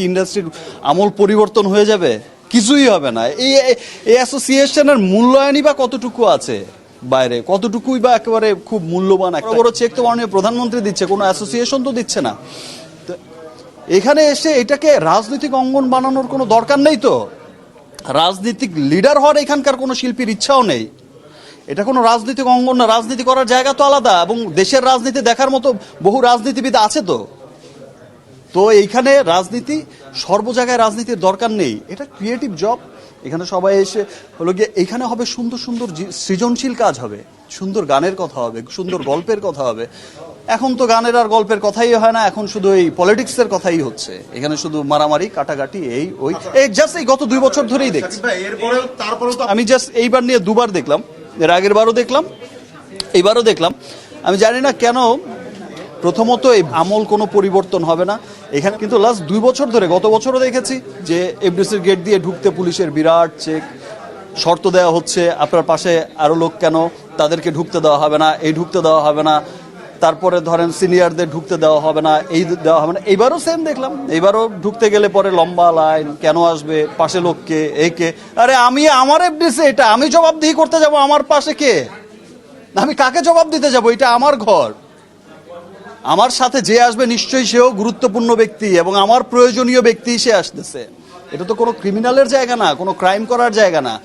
কি ইন্ডাস্ট্রির আমল পরিবর্তন হয়ে যাবে? কিছুই হবে না। এই এই অ্যাসোসিয়েশনের মূল্যায়নই বা কতটুকু আছে বাইরে? কতটুকুই বা একেবারে খুব মূল্যবান একটা বড় চেক তো মাননীয় প্রধানমন্ত্রী দিচ্ছে, কোনো অ্যাসোসিয়েশন তো দিচ্ছে না। এখানে এসে এটাকে রাজনৈতিক অঙ্গন বানানোর কোনো দরকার নেই তো? রাজনৈতিক লিডার হওয়ার এখানকার কোনো শিল্পীর ইচ্ছাও নেই। এটা কোনো রাজনৈতিক অঙ্গন না, রাজনীতি করার জায়গা তো আলাদা এবং দেশের রাজনীতি দেখার মতো বহু রাজনীতিবিদ আছে তো? তো এইখানে রাজনীতি সর্ব জায়গায় রাজনীতির দরকার নেই। এটা ক্রিয়েটিভ জব এখানে সবাই এসে হলো গিয়ে এখানে হবে সুন্দর সুন্দর সৃজনশীল কাজ হবে। সুন্দর গানের কথা হবে সুন্দর গল্পের কথা হবে। এখন তো গানের আর গল্পের কথাই হয় না এখন শুধু এই পলিটিক্সের কথাই হচ্ছে। এখানে শুধু মারামারি কাটাকাটি এই ওই। এই জাস্ট এই গত দুই বছর ধরেই দেখছি। আমি জাস্ট এইবার নিয়ে দুবার দেখলাম এর আগের বারও দেখলাম এইবারও দেখলাম। আমি জানি না কেন প্রথমত এই আমল কোনো পরিবর্তন হবে না। এখানে কিন্তু লাস্ট দুই বছর ধরে, গত বছরও দেখেছি যে এফডিসির গেট দিয়ে ঢুকতে পুলিশের বিরাট চেক শর্ত দেওয়া হচ্ছে, আপনার পাশে আরও লোক কেন? তাদেরকে ঢুকতে দেওয়া হবে না, এই ঢুকতে দেওয়া হবে না। তারপরে ধরেন সিনিয়রদের ঢুকতে দেওয়া হবে না, এই দেওয়া হবে না। এইবারও সেম দেখলাম। এইবারও ঢুকতে গেলে পরে লম্বা লাইন কেন আসবে? পাশে লোককে একে আরে আমি, আমার এফডিসি এটা, আমি জবাবদিহি করতে যাব আমার পাশে কে? আমি কাকে জবাব দিতে যাব? এটা আমার ঘর। আমার সাথে যে আসবে নিশ্চয়ই সেও গুরুত্বপূর্ণ ব্যক্তি এবং আমার প্রয়োজনীয় ব্যক্তি সে আসতেছে। এটা তো কোনো ক্রিমিনালের জায়গা না, কোনো ক্রাইম করার জায়গা না।